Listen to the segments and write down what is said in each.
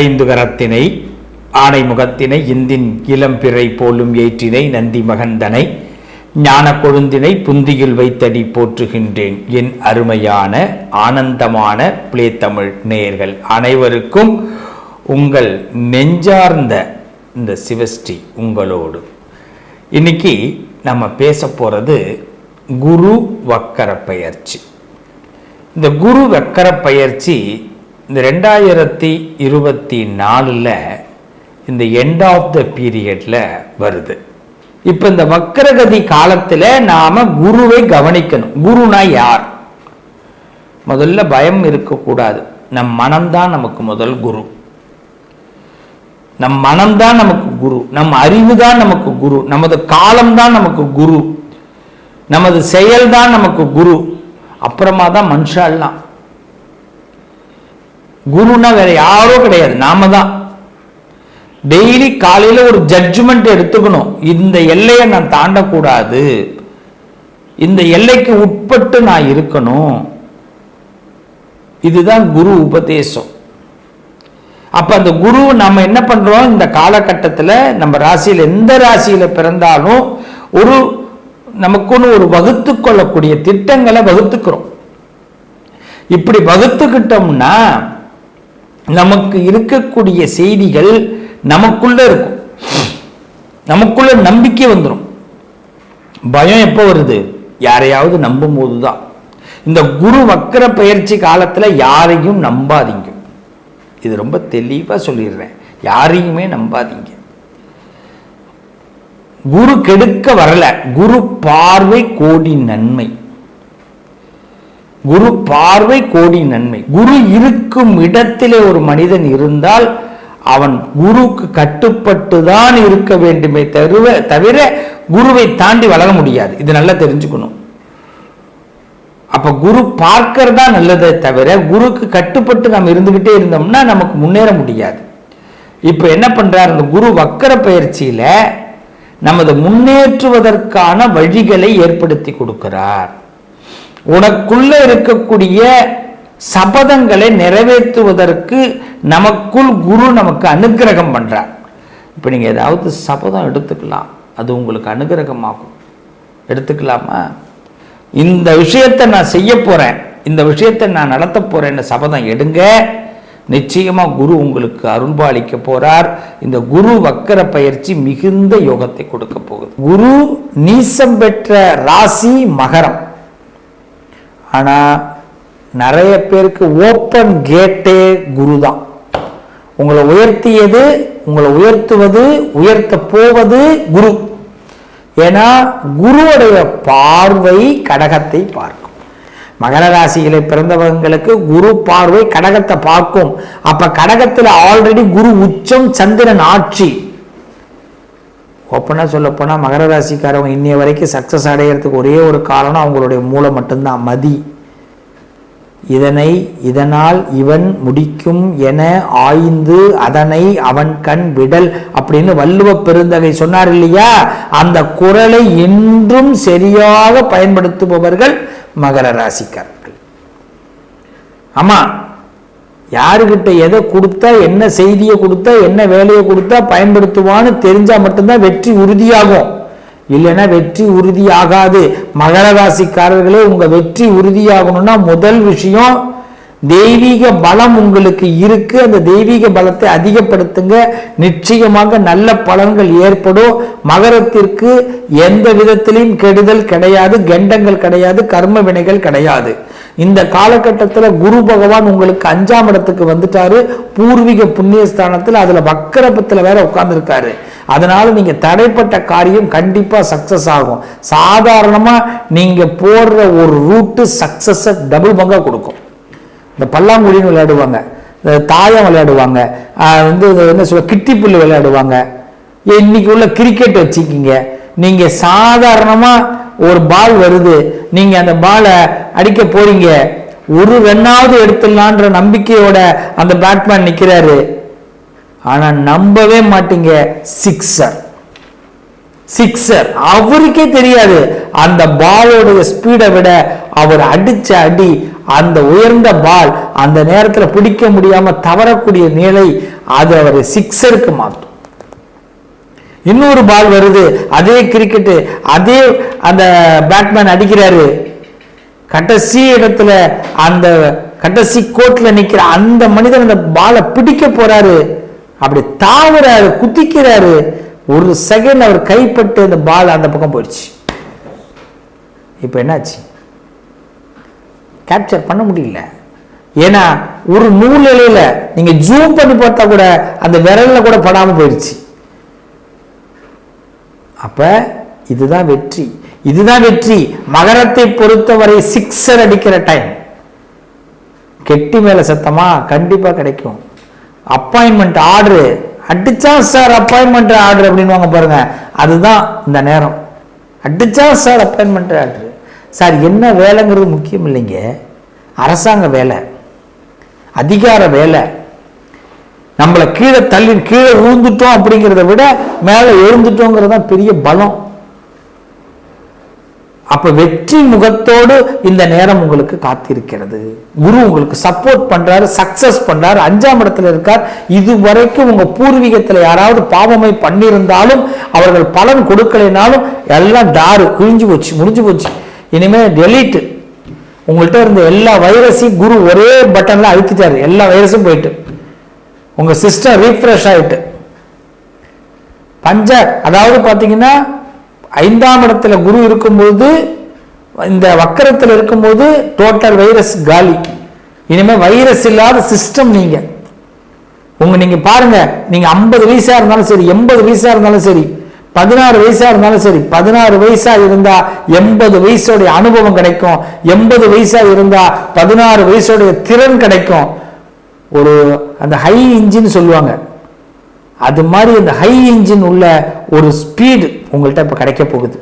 ஐந்து கரத்தினை ஆனை முகத்தினை இந்தின் இளம்பிறை போலும் ஏற்றினை நந்தி மகந்தனை ஞான கொழுந்தினை புந்தியில் வைத்தடி போற்றுகின்றேன். என் அருமையான ஆனந்தமான பிளே தமிழ் நேயர்கள் அனைவருக்கும் உங்கள் நெஞ்சார்ந்த இந்த சிவஸ்ரீ உங்களோடு. இன்னைக்கு நம்ம பேச போகிறது குரு வக்கர பயிற்சி. இந்த குரு வக்கர பயிற்சி இந்த ரெண்டாயிரத்தி இருபத்தி நாலில் இந்த எண்ட் ஆஃப் த பீரியட்ல வருது. இப்போ இந்த வக்கரகதி காலத்தில் நாம குருவை கவனிக்கணும். குருனா யார்? முதல்ல பயம் இருக்கக்கூடாது. நம் மனம்தான் நமக்கு முதல் குரு. நம் மனம்தான் நமக்கு குரு. நம் அறிவு தான் நமக்கு குரு. நமது காலம்தான் நமக்கு குரு. நமது செயல்தான் நமக்கு குரு. அப்புறமா தான் மனுஷாலாம் குருன்னா வேற யாரோ கிடையாது. நாம தான். டெய்லி காலையில ஒரு ஜட்ஜ்மெண்ட் எடுத்துக்கணும். இந்த எல்லையை நான் தாண்டக்கூடாது. இந்த எல்லைக்கு உட்பட்டு நான் இருக்கணும். இதுதான் குரு உபதேசம். அப்ப அந்த குரு நம்ம என்ன பண்றோம்? இந்த காலகட்டத்தில் நம்ம ராசியில் எந்த ராசியில பிறந்தாலும் ஒரு நமக்குன்னு ஒரு வகுத்து கொள்ளக்கூடிய திட்டங்களை வகுத்துக்கிறோம். இப்படி வகுத்துக்கிட்டோம்னா நமக்கு இருக்கக்கூடிய செய்திகள் நமக்குள்ள இருக்கும். நமக்குள்ள நம்பிக்கை வந்துடும் பயம் எப்போ வருது? யாரையாவது நம்பும் போதுதான் இந்த குரு வக்கர பயிற்சி காலத்துல யாரையும் நம்பாதீங்க. இது ரொம்ப தெளிவா சொல்லிடுறேன். யாரையுமே நம்பாதீங்க. குரு கெடுக்க வரல. குரு பார்வை கோடி நன்மை. குரு பார்வை கோடி நன்மை. குரு இருக்கும் இடத்திலே ஒரு மனிதன் இருந்தால் அவன் குருக்கு கட்டுப்பட்டு தான் இருக்க வேண்டுமே தவிர தவிர குருவை தாண்டி வளர முடியாது. இது நல்லா தெரிஞ்சுக்கணும். அப்ப குரு பார்க்கறதா நல்லதே தவிர குருக்கு கட்டுப்பட்டு நம்ம இருந்துகிட்டே இருந்தோம்னா நமக்கு முன்னேற முடியாது. இப்ப என்ன பண்றார்? அந்த குரு வக்கர பயிற்சியில நமது முன்னேற்றுவதற்கான வழிகளை ஏற்படுத்தி கொடுக்கிறார். உனக்குள்ள இருக்கக்கூடிய சபதங்களை நிறைவேற்றுவதற்கு நமக்குள் குரு நமக்கு அனுக்கிரகம் பண்ணுறார் இப்போ நீங்கள் ஏதாவது சபதம் எடுத்துக்கலாம். அது உங்களுக்கு அனுகிரகமாகும். எடுத்துக்கலாமா? இந்த விஷயத்தை நான் செய்ய போகிறேன் இந்த விஷயத்தை நான் நடத்த போகிறேன்னு சபதம் எடுங்க. நிச்சயமாக குரு உங்களுக்கு அருள்பாலிக்க போகிறார் இந்த குரு வக்கர பயிற்சி மிகுந்த யோகத்தை கொடுக்க போகுது. குரு நீசம் பெற்ற ராசி மகரம். ஆனால் நிறைய பேருக்கு ஓப்பன் கேட்டே குரு தான் உங்களை உயர்த்தியது உங்களை உயர்த்துவது உயர்த்த போவது குரு. ஏன்னா குருவுடைய பார்வை கடகத்தை பார்க்கும். மகர ராசியில பிறந்தவங்களுக்கு குரு பார்வை கடகத்தை பார்க்கும். அப்ப கடகத்தில் ஆல்ரெடி குரு உச்சம் சந்திரன் ஆட்சி. ஓப்பனாக சொல்ல போனால் மகர ராசிக்காரவங்க இன்னைய வரைக்கும் சக்ஸஸ் அடைகிறதுக்கு ஒரே ஒரு காரணம் அவங்களுடைய மூளை மட்டும்தான். மதி. இதனை இதனால் இவன் முடிக்கும் என ஆய்ந்து அதனை அவன் கண் விடல் அப்படின்னு வள்ளுவ பெருந்தகை சொன்னார் இல்லையா? அந்த குரலை இன்றும் சரியாக பயன்படுத்துபவர்கள் மகர ராசிக்காரர்கள். ஆமா யாருக்கிட்ட எதை கொடுத்தா என்ன செய்தியை கொடுத்தா என்ன வேலையை கொடுத்தா பயன்படுத்துவான்னு தெரிஞ்சா மட்டும்தான் வெற்றி உறுதியாகும். இல்லைன்னா வெற்றி உறுதியாகாது. மகர ராசிக்காரர்களே உங்க வெற்றி உறுதியாகணும்னா முதல் விஷயம் தெய்வீக பலம் உங்களுக்கு இருக்கு. அந்த தெய்வீக பலத்தை அதிகப்படுத்துங்க. நிச்சயமாக நல்ல பலன்கள் ஏற்படும். மகரத்திற்கு எந்த விதத்திலையும் கெடுதல் கிடையாது கெண்டங்கள் கிடையாது கர்ம வினைகள் கிடையாது. இந்த காலகட்டத்தில் குரு பகவான் உங்களுக்கு அஞ்சாம் இடத்துக்கு வந்துட்டாரு. பூர்வீக புண்ணியஸ்தானத்தில் அதுல வக்கரபத்தில் வேற உட்கார்ந்துருக்காரு. அதனால நீங்க தடைப்பட்ட காரியம் கண்டிப்பா சக்சஸ் ஆகும். சாதாரணமா நீங்க போடுற ஒரு ரூட்டு சக்சஸ டபுள் பங்கா கொடுக்கும். இந்த பல்லாங்குழின்னு விளையாடுவாங்க. இந்த தாயம் விளையாடுவாங்க. வந்து என்ன சொல்ல கிட்டிப்புல்லு விளையாடுவாங்க. இன்னைக்கு உள்ள கிரிக்கெட் வச்சுக்கிங்க. நீங்கள் சாதாரணமாக ஒரு பால் வருது. நீங்கள் அந்த பாலை அடிக்க போறீங்க. ஒரு ரன்னாவது எடுத்துடலான்ற நம்பிக்கையோட அந்த பேட்மேன் நிற்கிறாரு ஆனால் நம்பவே மாட்டீங்க. சிக்ஸர் சிக்ஸர் அவருக்கே தெரியாது. அந்த பாலோடைய ஸ்பீடை விட அவர் அடிச்ச அடி அந்த உயர்ந்த பால் அந்த நேரத்தில் பிடிக்க முடியாம தவறக்கூடிய நிலை அது அவர் சிக்ஸருக்கு மாற்றும். இன்னொரு பால் வருது அதே கிரிக்கெட்டு அதே அந்த பேட்மேன் அடிக்கிறாரு. கடைசி இடத்துல அந்த கடைசி கோட்டில் நிற்கிற அந்த மனிதன் அந்த பாலை பிடிக்க போறாரு. அப்படி தாவுறாரு குதிக்கிறாரு ஒரு செகண்ட் அவர் கைப்பட்டு அந்த பால் அந்த பக்கம் போயிடுச்சு. இப்போ என்னாச்சு? கேப்சர் பண்ண முடியல. ஏன்னா ஒரு நூல் இலையில நீங்க ஜூம் பண்ணி பார்த்தா கூட அந்த விரல்ல கூட படாமல் போயிடுச்சு அப்ப இதுதான் வெற்றி. இதுதான் வெற்றி. மகரத்தை பொறுத்தவரை சிக்ஸர் அடிக்கிற டைம் கெட்டி மேல சத்தமா கண்டிப்பா கிடைக்கும். அப்பாயின்மெண்ட் ஆர்டர் அடிச்சா சார் அப்பாயின்மெண்ட் ஆர்டர் அப்படின்னு வாங்க பாருங்க. அதுதான் இந்த நேரம். அடிச்சா சார் அப்பாயின்மெண்ட் ஆர்டர் சார் என்ன வேலைங்கிறது முக்கியம் இல்லைங்க. அரசாங்க வேலை. அதிகார வேலை. நம்மளை கீழே தள்ளி கீழே விழுந்துட்டோம் அப்படிங்கிறத விட மேலே எழுந்துட்டோங்கிறது தான் பெரிய பலம். அப்ப வெற்றி முகத்தோடு இந்த நேரம் உங்களுக்கு காத்திருக்கிறது. குரு உங்களுக்கு சப்போர்ட் பண்றாரு சக்சஸ் பண்றாரு. அஞ்சாம் இடத்துல இருக்கார். இதுவரைக்கும் உங்க பூர்வீகத்துல யாராவது பாவமை பண்ணியிருந்தாலும் அவர்கள் பலன் கொடுக்கலைனாலும் எல்லாம் டாரு கிழிஞ்சு போச்சு முடிஞ்சு போச்சு. இனிமேல் டெலிட் உங்கள்கிட்ட இருந்த எல்லா வைரஸையும் குரு ஒரே பட்டனில் அழுத்திட்டார். எல்லா வைரஸும் போயிட்டு. உங்கள் சிஸ்டம் ரீஃப்ரெஷ் ஆகிட்டு பஞ்ச அதாவது பார்த்தீங்கன்னா ஐந்தாம் இடத்துல குரு இருக்கும்போது இந்த வக்கரத்தில் இருக்கும்போது டோட்டல் வைரஸ் காலி. இனிமேல் வைரஸ் இல்லாத சிஸ்டம் நீங்கள் உங்க நீங்க பாருங்க நீங்க ஐம்பது வயசா இருந்தாலும் சரி எண்பது வயசா இருந்தாலும் சரி பதினாறு வயசா இருந்தாலும் சரி பதினாறு வயசா இருந்தா எண்பது வயசுடைய அனுபவம் கிடைக்கும். எண்பது வயசா இருந்தா பதினாறு வயசுடைய திறன் கிடைக்கும். ஒரு அந்த ஹை இன்ஜின் சொல்லுவாங்க. அது மாதிரி இந்த ஹை இன்ஜின் உள்ள ஒரு ஸ்பீடு உங்கள்கிட்ட இப்போ கிடைக்க போகுது.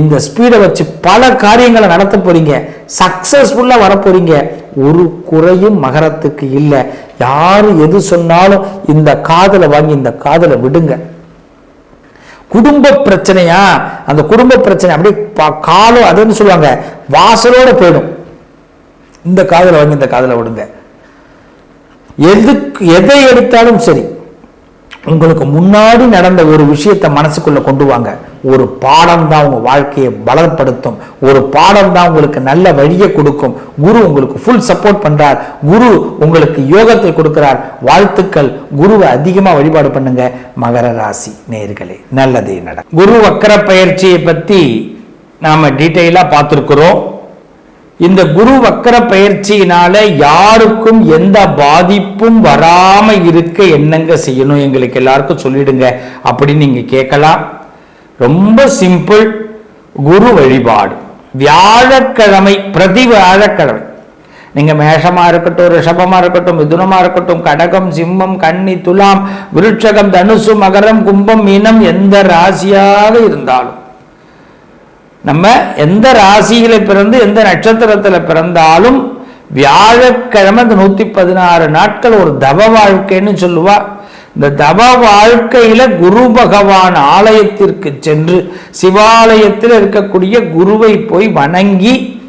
இந்த ஸ்பீடை வச்சு பல காரியங்களை நடத்த போறீங்க. சக்சஸ்ஃபுல்லாக வரப்போறீங்க ஒரு குறையும் மகரத்துக்கு இல்லை. யாரு எது சொன்னாலும் இந்த காதலை வாங்கி இந்த காதலை விடுங்க. குடும்ப பிரச்சனையா? அந்த குடும்ப பிரச்சனை அப்படியே காலம் அதுன்னு சொல்லுவாங்க. வாசலோட போயிடும். இந்த காதில் வாங்கி இந்த காதில் விடுங்க. எதுக்கு எதை எடுத்தாலும் சரி உங்களுக்கு முன்னாடி நடந்த ஒரு விஷயத்தை மனசுக்குள்ள கொண்டு வாங்க. ஒரு பாடம் தான் உங்க வாழ்க்கையை பலப்படுத்தும். ஒரு பாடம் தான் உங்களுக்கு நல்ல வழியை கொடுக்கும். குரு உங்களுக்கு ஃபுல் சப்போர்ட் பண்றார். குரு உங்களுக்கு யோகத்தை கொடுக்கிறார். வாழ்த்துக்கள். குருவை அதிகமா வழிபாடு பண்ணுங்க. மகர ராசி நேர்களே நல்லதே நட குரு வக்கர பயிற்சியை பத்தி நாம டீட்டெயிலாக பார்த்துருக்குறோம். இந்த குரு வக்கர பயிற்சியினால யாருக்கும் எந்த பாதிப்பும் வராம இருக்க என்னங்க செய்யணும் எங்களுக்கு எல்லாருக்கும் சொல்லிடுங்க. அப்படின்னு நீங்க கேட்கலாம். ரொம்ப சிம்பிள் குரு வழிபாடு. வியாழக்கிழமை பிரதி வியாழக்கிழமை. நீங்க மேஷமா இருக்கட்டும் ரிஷபமா இருக்கட்டும் மிதுனமா இருக்கட்டும் கடகம் சிம்மம் கன்னி துலாம் விருட்சகம் தனுசு மகரம் கும்பம் மீனம் எந்த ராசியாக இருந்தாலும். நம்ம எந்த ராசியில பிறந்து எந்த நட்சத்திரத்தில் பிறந்தாலும் வியாழக்கிழமை இந்த நூத்தி பதினாறு நாட்கள் ஒரு தவ வாழ்க்கைன்னு சொல்லுவா. இந்த தவ வாழ்க்கையில குரு பகவான் ஆலயத்திற்கு சென்று சிவாலயத்தில் இருக்கக்கூடிய குருவை போய் வணங்கி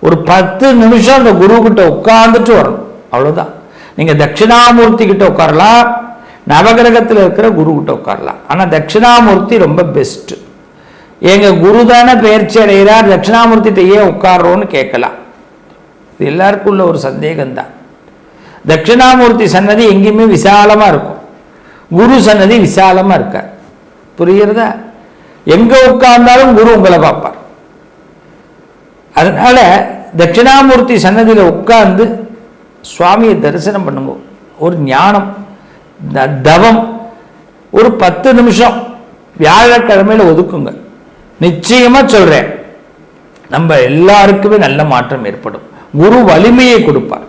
ஒரு பத்து நிமிஷம் அந்த குரு கிட்ட உட்கார்ந்துட்டு வரணும். அவ்வளவுதான். நீங்க தட்சிணாமூர்த்தி கிட்ட உட்காரலாம். நவகிரகத்தில் இருக்கிற குரு கிட்ட உட்காரலாம். ஆனா தட்சிணாமூர்த்தி ரொம்ப பெஸ்ட் எங்க குரு தானே பயிற்சி அடைகிறார். தட்சிணாமூர்த்திட்ட ஏன் உட்கார்றோன்னு கேட்கலாம். இது எல்லாருக்கும் உள்ள ஒரு சந்தேகம்தான். தட்சிணாமூர்த்தி சன்னதி எங்கேயுமே விசாலமாக இருக்கும். குரு சன்னதி விசாலமாக இருக்கார். புரிகிறதா? எங்கே உட்கார்ந்தாலும் குரு உங்களை பார்ப்பார். அதனால தட்சிணாமூர்த்தி சன்னதியில் உட்கார்ந்து சுவாமியை தரிசனம் பண்ணுங்க ஒரு ஞானம் தவம் ஒரு பத்து நிமிஷம் வியாழக்கிழமையில் ஒதுக்குங்க நிச்சயமா சொல்றேன். நம்ம எல்லாருக்குமே நல்ல மாற்றம் ஏற்படும். குரு வலிமையை கொடுப்பார்.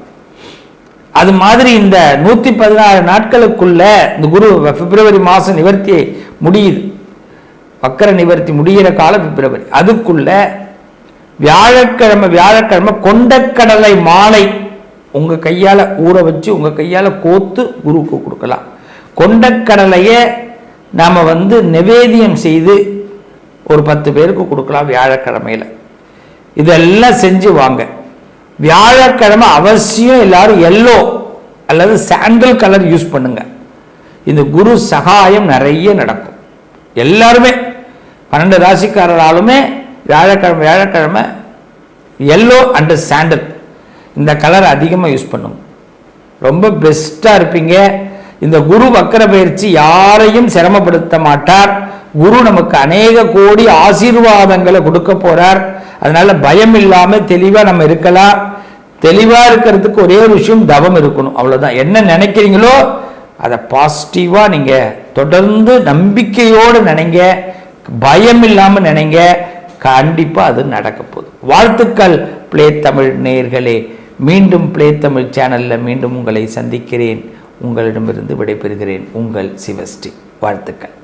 அது மாதிரி இந்த நூத்தி பதினாறு நாட்களுக்குள்ள இந்த குரு பிப்ரவரி மாதம் நிவர்த்தி முடியுது. வக்கர நிவர்த்தி முடிகிற காலம் பிப்ரவரி. அதுக்குள்ள வியாழக்கிழமை வியாழக்கிழமை கொண்டக்கடலை மாலை உங்க கையால ஊற வச்சு உங்க கையால கோத்து குருவுக்கு கொடுக்கலாம். கொண்டக்கடலையை நாம வந்து நிவேதியம் செய்து ஒரு பத்து பேருக்கு கொடுக்கலாம் வியாழக்கிழமையில். இதெல்லாம் செஞ்சு வாங்க. வியாழக்கிழமை அவசியம் எல்லாரும் எல்லோ அல்லது சாண்டல் கலர் யூஸ் பண்ணுங்க. இந்த குரு சகாயம் நிறைய நடக்கும். எல்லாருமே பன்னெண்டு ராசிக்காரராலுமே வியாழக்கிழமை வியாழக்கிழமை எல்லோ அண்டு சாண்டல் இந்த கலர் அதிகமாக யூஸ் பண்ணுங்க ரொம்ப பெஸ்ட்டாக இருப்பீங்க. இந்த குரு வக்கர பயிற்சி யாரையும் சிரமப்படுத்த மாட்டார். குரு நமக்கு அநேக கோடி ஆசீர்வாதங்களை கொடுக்க போறார். அதனால பயம் இல்லாம தெளிவா நம்ம இருக்கலாம். தெளிவா இருக்கிறதுக்கு ஒரே ஒரு விஷயம் தவம் இருக்கணும். அவ்வளவுதான். என்ன நினைக்கிறீங்களோ அதை பாசிட்டிவா நீங்க தொடர்ந்து நம்பிக்கையோடு நினைங்க. பயம் இல்லாம நினைங்க. கண்டிப்பா அது நடக்க போகுது. வாழ்த்துக்கள். பிளே தமிழ் நேயர்களே மீண்டும் பிளே தமிழ் சேனல்ல மீண்டும் உங்களை சந்திக்கிறேன். உங்களிடமிருந்து விடைபெறுகிறேன். உங்கள் சிவஸ்ரீ. வாழ்த்துக்கள்.